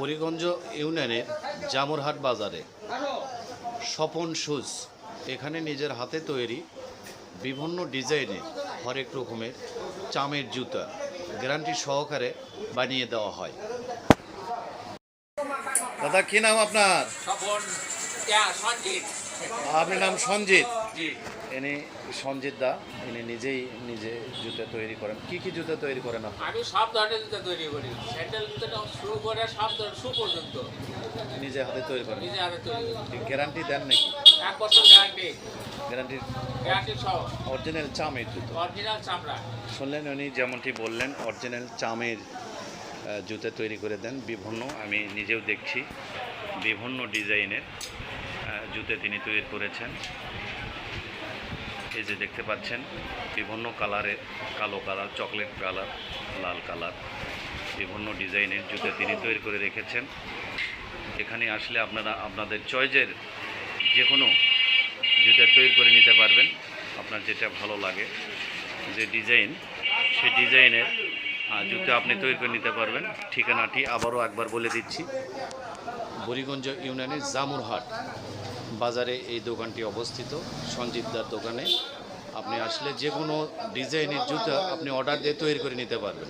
বুড়িগঞ্জ ইউনিয়নের জামুরহাট বাজারে স্বপন শুজ এখানে নিজের হাতে তৈরি বিভিন্ন ডিজাইনে হরেক রকমের চামের জুতা গ্যারান্টি সহকারে বানিয়ে দেওয়া হয়। দাদা কি নাম আপনার? স্বপন সঞ্জিত। আপনার নাম সঞ্জিত? ইনি সঞ্জিত দা ইনি নিজেই নিজে জুতা তৈরি করেন। কি কি জুতা তৈরি করেন আপনি? আমি সব ধরনের জুতা তৈরি করি। স্যান্ডেল জুতাটা শুরু করে সব ধরনের শু পর্যন্ত। নিজে হাতে তৈরি করেন? নিজে হাতে তৈরি করি। গ্যারান্টি দেন নাকি? এক বছর গ্যারান্টি গ্যারান্টি গ্যারান্টি সহ। অরিজিনাল চামের জুতো। অরিজিনাল চামড়া। শুনলেন উনি যেমনটি বললেন অরিজিনাল চামের জুতো তৈরি করে দেন। বিভিন্ন আমি নিজেও দেখছি বিভিন্ন ডিজাইনের জুতো তিনি তৈরি করেছেন। এই যে দেখতে পাচ্ছেন, বিভিন্ন কালারের, কালো কালার, চকলেট কালার, লাল কালার, বিভিন্ন ডিজাইনের জুতো তিনি তৈরি করে রেখেছেন। এখানে আসলে আপনারা, আপনাদের চয়েজের যে কোনো জুতো তৈরি করে নিতে পারবেন। আপনার যেটা ভালো লাগে, যে ডিজাইন সেই ডিজাইনের জুতো আপনি তৈরি করে নিতে পারবেন। ঠিকানাটি আবারও একবার বলে দিচ্ছি। বুড়িগঞ্জ ইউনিয়নের জামুরহাট বাজারে এই দোকানটি অবস্থিত। সঞ্জিতদার দোকানে আপনি আসলে যে কোনো ডিজাইনের জুতা আপনি অর্ডার দিয়ে তৈরি করে নিতে পারবেন।